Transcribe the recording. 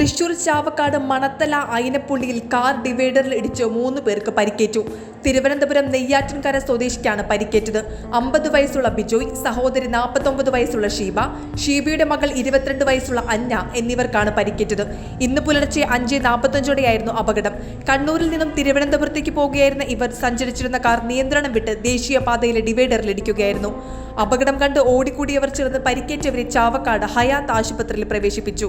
തൃശൂർ ചാവക്കാട് മണത്തല അയിനപ്പുള്ളിയിൽ കാർ ഡിവൈഡറിൽ ഇടിച്ച് മൂന്ന് പേർക്ക് പരിക്കേറ്റു. തിരുവനന്തപുരം നെയ്യാറ്റിൻകര സ്വദേശിക്കാണ് പരിക്കേറ്റത്. അമ്പത് വയസ്സുള്ള ബിജോയ് സഹോദരി നാൽപ്പത്തൊമ്പത് വയസ്സുള്ള ഷീബ ഷീബയുടെ മകൾ ഇരുപത്തിരണ്ട് വയസ്സുള്ള അന്ന എന്നിവർക്കാണ് പരിക്കേറ്റത്. ഇന്ന് പുലർച്ചെ അഞ്ച് നാൽപ്പത്തഞ്ചോടെയായിരുന്നു അപകടം. കണ്ണൂരിൽ നിന്നും തിരുവനന്തപുരത്തേക്ക് പോകുകയായിരുന്ന ഇവർ സഞ്ചരിച്ചിരുന്ന കാർ നിയന്ത്രണം വിട്ട് ദേശീയപാതയിലെ ഡിവൈഡറിൽ ഇടിക്കുകയായിരുന്നു. അപകടം കണ്ട് ഓടിക്കൂടിയവർ ചേർന്ന് പരിക്കേറ്റവരെ ചാവക്കാട് ഹയാത്ത് ആശുപത്രിയിൽ പ്രവേശിപ്പിച്ചു.